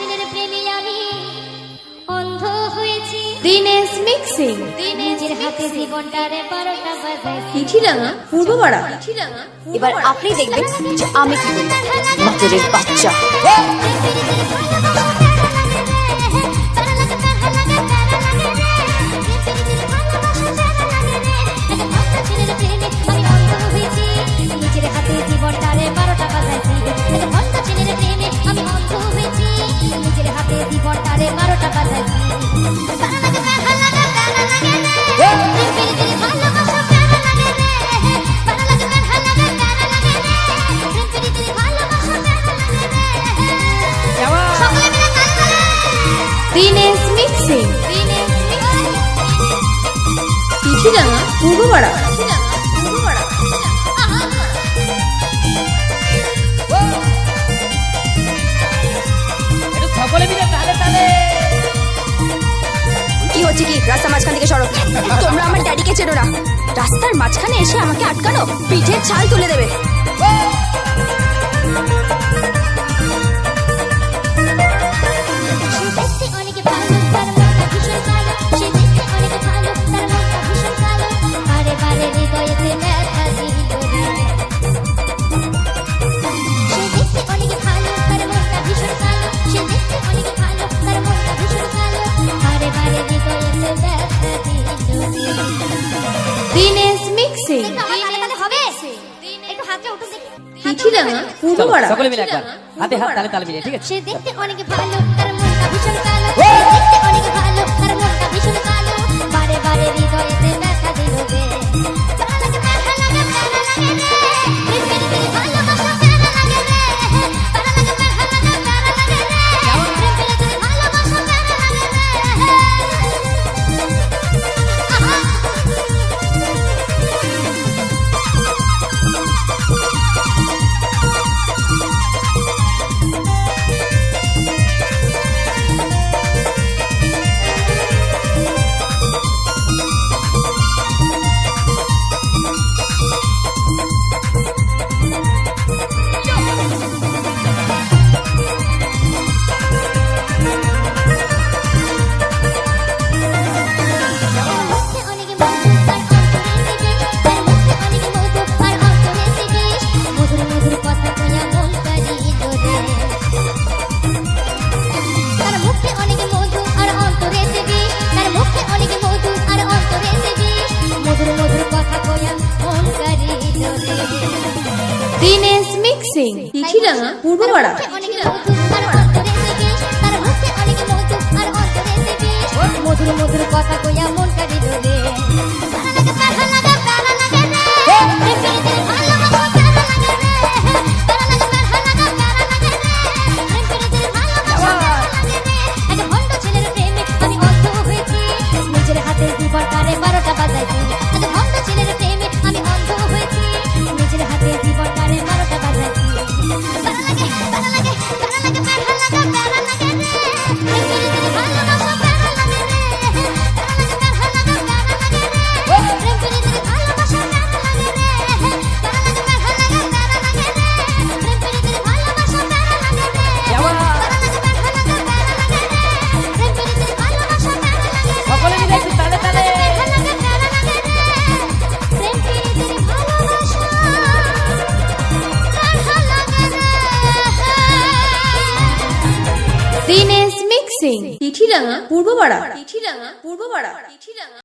ছেলের প্রেমে আমি অন্ধ হয়েছি দিনেশ মিক্সিং নিজের হাতে জীবনটারে বারোটা বাজায় চিঠিরাঙা পূর্বপাড়া এবার আপনি দেখবেন যে আমি কি বাচ্চা নিজের হাতে জীবনটারে বারোটা বাজাই বলছি কি রাস্তা মাঝখান থেকে সরো। তোমরা আমার ড্যাডিকে চেনো না। রাস্তার মাঝখানে এসে আমাকে আটকানো, পিঠের ছাল তুলে দেবে। পিঠিরা না পূর্ব সকলে মিলে একবার হাতে হাত তালে তালে মিলে ঠিক আছে? সে দেখতে অনেক ভালো তার মনটা ভীষণ কালো। সিং তিথিডাঙ্গা পূর্বপাড়া সিং। পিঠিরাঙা পূর্বপাড়া। পিঠিরাঙা পূর্বপাড়া। পিঠিরাঙা